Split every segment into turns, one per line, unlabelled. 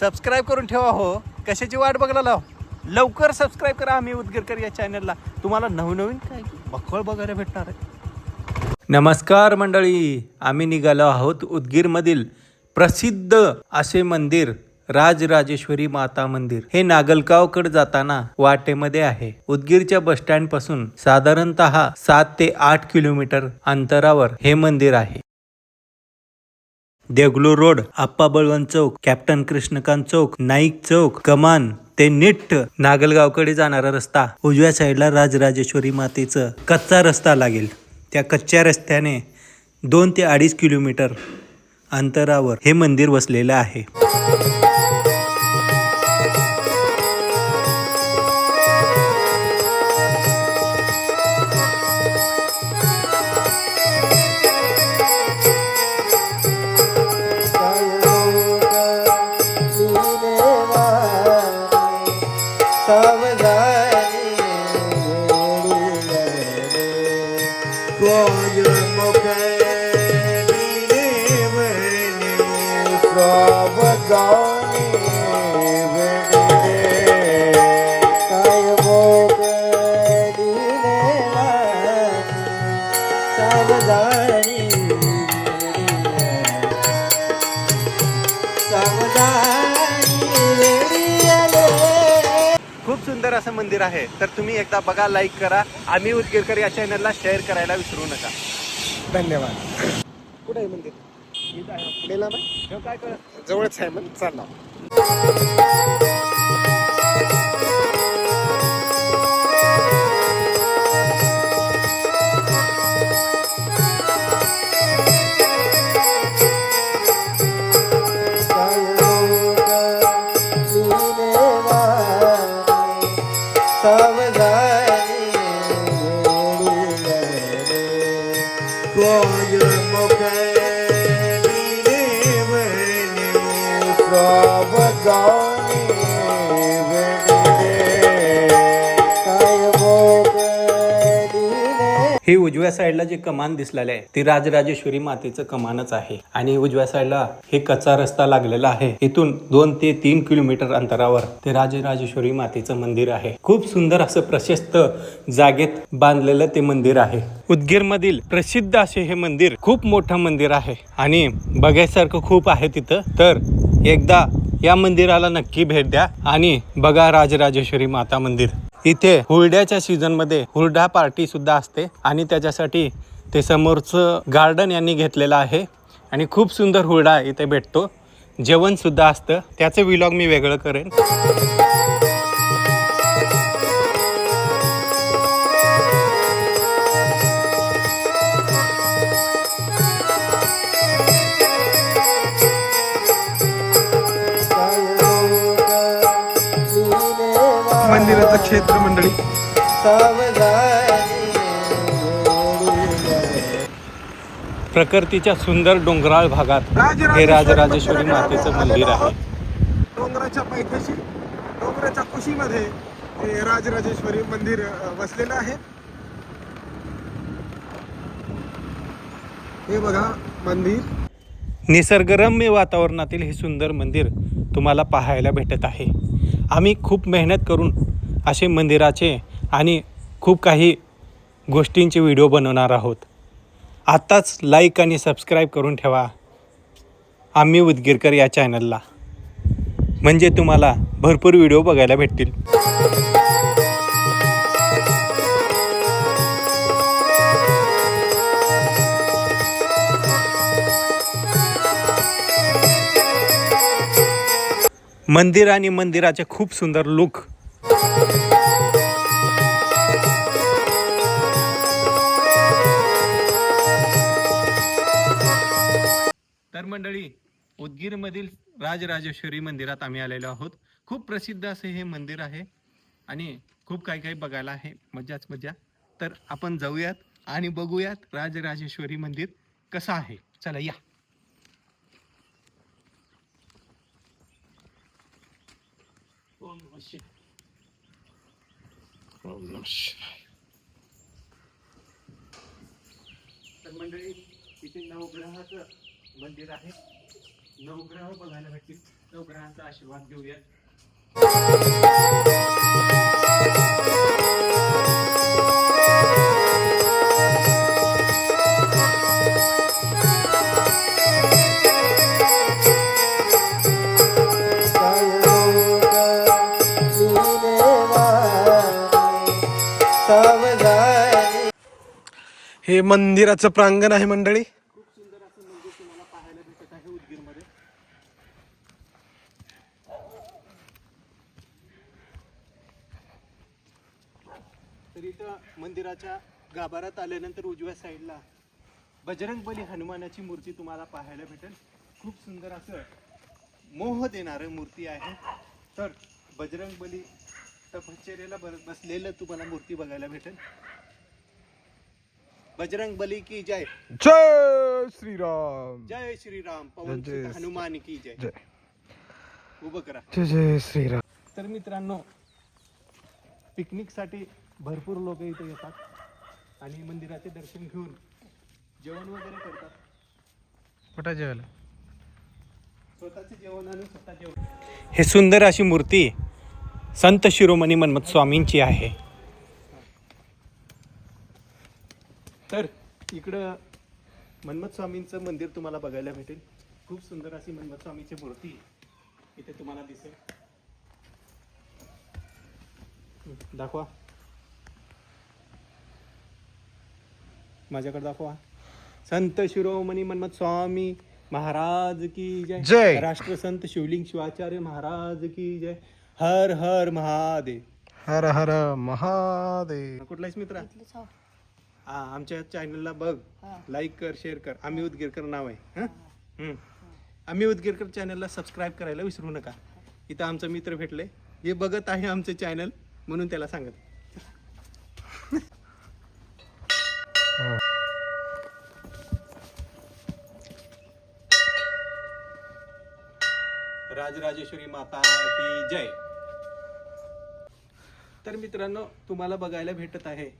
Subscribe करून ठेवा हो. कशाची वाट बघायला लाव? लवकर सबस्क्राईब करा आम्ही उदगीरकर या चॅनलला तुम्हाला नवनवीन काय बखळ बघायला भेटणार आहे. नमस्कार मंडळी. आम्ही निघालो आहोत उदगीरमधील प्रसिद्ध असे मंदिर राजराजेश्वरी माता मंदिर. हे नागलगावकडे जाताना वाटेमध्ये आहे. उदगीरच्या बस स्टँडपासून साधारणतः सात ते आठ किलोमीटर अंतरावर हे मंदिर आहे. देगलूर रोड आप्पा बळवंत चौक कॅप्टन कृष्णकांत चौक नाईक चौक कमान ते निट्ट नागलगावकडे जाणारा रस्ता उजव्या साईडला राजराजेश्वरी मातेचं कच्चा रस्ता लागेल. त्या कच्च्या रस्त्याने दोन ते अडीच किलोमीटर अंतरावर हे मंदिर वसलेलं आहे. સવ કોઈ મુખે સવ ગૌ ಸಾವಧಾನಿ सुंदर असं मंदिर आहे तर तुम्ही एकदा बघा लाईक करा. आम्ही उदगीरकर या चॅनलला शेअर करायला विसरू नका.
धन्यवाद. कुठे आहे मंदिर? पुढे
काय
जवळच आहे मग. चालला God.
हे उजव्या साईडला जे कमान दिसलेले आहे ते राजराजेश्वरी मातेचं कमानच आहे. आणि उजव्या साईडला हे कच्चा रस्ता लागलेला आहे. इथून दोन ते तीन किलोमीटर अंतरावर ते राजराजेश्वरी मातेचं मंदिर आहे. खूप सुंदर असं प्रशस्त जागेत बांधलेलं ते मंदिर आहे. उदगीर मधील प्रसिद्ध असे हे मंदिर खूप मोठं मंदिर आहे. आणि बघायसारखं खूप आहे तिथं. तर एकदा या मंदिराला नक्की भेट द्या आणि बघा राजराजेश्वरी माता मंदिर. इथे हुरड्याच्या सीझनमध्ये हुरडा पार्टी सुद्धा असते. आणि त्याच्यासाठी ते समोरचं गार्डन यांनी घेतलेलं आहे. आणि खूप सुंदर हुरडा इथे भेटतो. जेवण सुद्धा असतं. त्याचं विलॉग मी वेगळं करेन.
मंदिराचं क्षेत्र मंडळी.
प्रकृतीच्या सुंदर डोंगराळ भागात हे राजराजेश्वरी मातेचं मंदिर आहे.
डोंगराच्या पायथ्याशी डोंगराच्या कुशीमध्ये हे राजराजेश्वरी मंदिर वसलेलं आहे. हे बघा मंदिर.
निसर्गरम्य वातावरणातील हे सुंदर मंदिर तुम्हाला पाहायला भेटत आहे. आम्ही खूप मेहनत करून असे मंदिराचे आणि खूप काही गोष्टींचे व्हिडिओ बनवणार आहोत. आत्ताच लाईक आणि सबस्क्राईब करून ठेवा. आम्ही उदगीरकर या चॅनलला म्हणजे तुम्हाला भरपूर व्हिडिओ बघायला भेटतील. मंदिर आणि मंदिराचे खूप सुंदर लुक मंडळी उदगीरमधील राजराजेश्वरी मंदिरात आम्ही आलेलो आहोत. खूप प्रसिद्ध असे हे मंदिर आहे आणि खूप काही काही बघायला आहे. मजाच मजा तर आपण जाऊयात आणि बघूयात राजराजेश्वरी मंदिर कसं आहे. चला या. तर मंडळी इथे नवग्रहाचं मंदिर आहे. नवग्रह बघायला भेटतील. नवग्रहांचा आशीर्वाद घेऊया
हे मंदिराचं प्रांगण आहे मंडळी
खूप सुंदर असं मंदिर तुम्हाला पाहायला भेटत आहे उदगीरमध्ये इथं मंदिराच्या गाभारात आल्यानंतर उजव्या साईडला बजरंग बली हनुमानाची मूर्ती तुम्हाला पाहायला भेटेल. खूप सुंदर असं मोह देणारं मूर्ती आहे. तर बजरंग बली तपश्चर्याला ब- बसलेलं तुम्हाला मूर्ती बघायला भेटेल. बजरंग बली की जय.
जय श्रीराम.
जय श्रीराम. पवन हनुमान की जय.
जय.
उभं करा.
जय जय श्रीराम.
तर मित्रांनो पिकनिकसाठी भरपूर लोक इथे येतात आणि मंदिराचे दर्शन घेऊन जेवण वगैरे करतात.
कुठं जेवायला?
स्वतःचे जेवण आणि स्वतः जेवण. हे सुंदर अशी मूर्ती संत शिरोमणी मन्मथ स्वामींची आहे. तर इकडं मन्मथ स्वामींचं मंदिर तुम्हाला बघायला भेटेल. खूप सुंदर अशी मन्मथ स्वामीची मूर्ती इथे तुम्हाला दिसेल. दाखवा. माझ्याकडे दाखवा. संत शिरोमणी मन्मथ स्वामी महाराज की जय.
जय.
राष्ट्रसंत शिवलिंग शिवाचार्य महाराज की जय. हर हर महादेव.
हर हर महादेव.
कुठलाच मित्र? हा. आमच्या चॅनलला बघ. लाईक कर शेअर कर. आम्ही उदगीरकर नाव आहे. हं? हं. आम्ही उदगीरकर चॅनलला सबस्क्राईब करायला विसरू नका. इथं आमचं मित्र भेटले. जे बघत आहे आमचं चॅनल म्हणून त्याला सांगत. राजराजेश्वरी माता की जय. तर मित्रांनो तुम्हाला बघायला भेटत आहे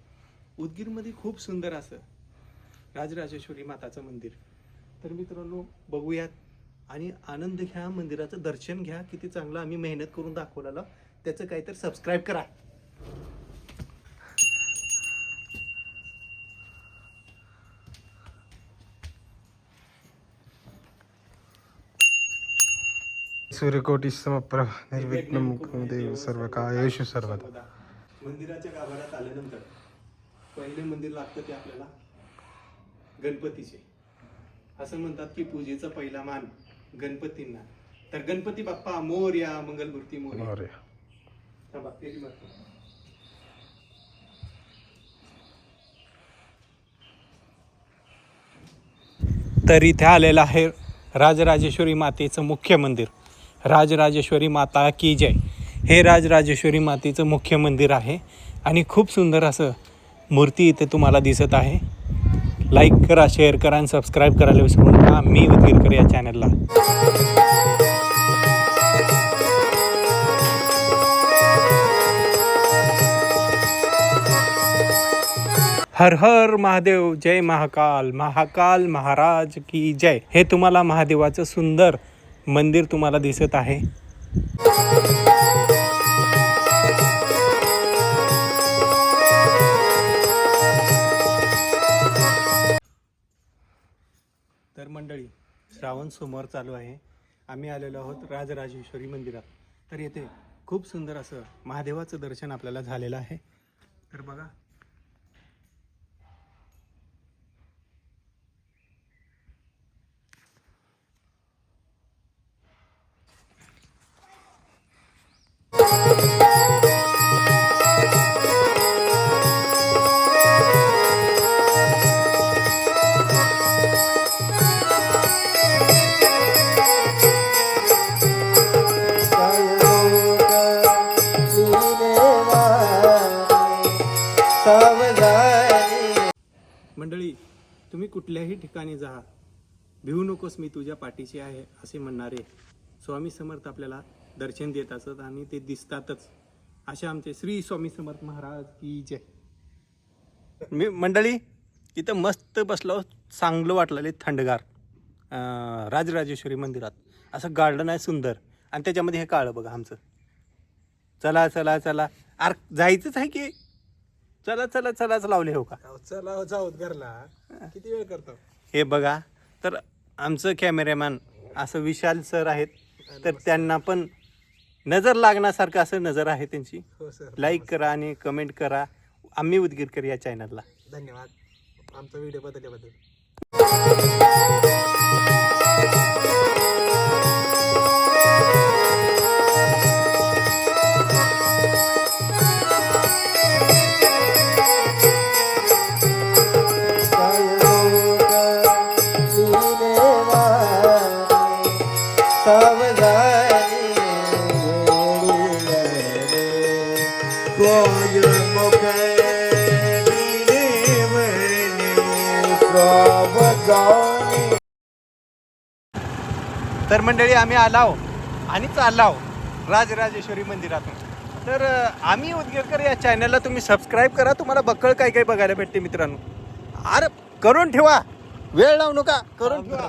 उदगीरमध्ये खूप सुंदर असं राजराजेश्वरी माताचं मंदिर. तर मित्रांनो बघूयात आणि आनंद घ्या मंदिराचं दर्शन घ्या. किती चांगलं आम्ही मेहनत करून दाखवलेलं. त्याचं काहीतरी सबस्क्राईब करा.
सूर्यकोटी समप्रभ निर्विघ्न देव सर्व कायेषु सर्वदा.
मंदिराच्या गाभाऱ्यात आल्यानंतर पहिले मंदिर लागतं ते आपल्याला गणपतीचे. असं म्हणतात की पूजेचा पहिला मान गणपतींना. तर गणपती बाप्पा मोर्या मंगलमूर्ती मोर्या. थांबा, एक मिनिट. तर इथे आलेलं आहे राजराजेश्वरी मातेचं मुख्य मंदिर. राजराजेश्वरी माता की जय. हे राजराजेश्वरी मातेचं मुख्य मंदिर आहे आणि खूप सुंदर असं मूर्ती इथे तुम्हाला दिसत आहे. लाईक करा शेअर करा आणि सबस्क्राईब करायला विसरू नका. मी उदगीरकर या चॅनलला हर हर महादेव जय महाकाल. महाकाल महाराज की जय. हे तुम्हाला महादेवाचं सुंदर मंदिर तुम्हाला दिसत आहे. तर मंडळी श्रावण सोमवार चालू आहे. आम्ही आलेलो आहोत राजराजेश्वरी मंदिरात. तर येथे खूप सुंदर असं महादेवाचं दर्शन आपल्याला झालेलं आहे. तर बघा तुम्ही कुठल्याही ठिकाणी जा. भिवू नकोस मी तुझ्या पाठीशी आहे असे म्हणणारे स्वामी समर्थ आपल्याला दर्शन देत असत आणि ते दिसतातच. असे आमचे श्री स्वामी समर्थ महाराज की जय. मी मंडळी इथं मस्त बसलो चांगलं वाटलेलं थंडगार. राजराजेश्वरी मंदिरात. असं गार्डन आहे सुंदर. आणि त्याच्यामध्ये हे काळं बघा आमचं. चला चला चला. अरे जायचंच आहे की? चला चला चलाच लावले हो का?
चला हो, जाऊ घरला. किती वेळ करतो?
हे बघा तर आमचं कॅमेरामॅन असं विशाल सर आहेत तर त्यांना पण नजर लागण्यासारखं असं नजर आहे त्यांची.
हो सर.
लाईक करा आणि कमेंट करा. आम्ही उदगीरकर या चॅनलला
धन्यवाद. आमचा व्हिडिओ बदलल्याबद्दल.
तर मंडळी आम्ही आलाव आणि चाललाव राजराजेश्वरी मंदिरातून. तर आम्ही उदगीरकर या चॅनलला तुम्ही सबस्क्राईब करा. तुम्हाला बक्कळ काय काय बघायला भेटते मित्रांनो. अरे करून ठेवा. वेळ लावू नका. करून ठेवा.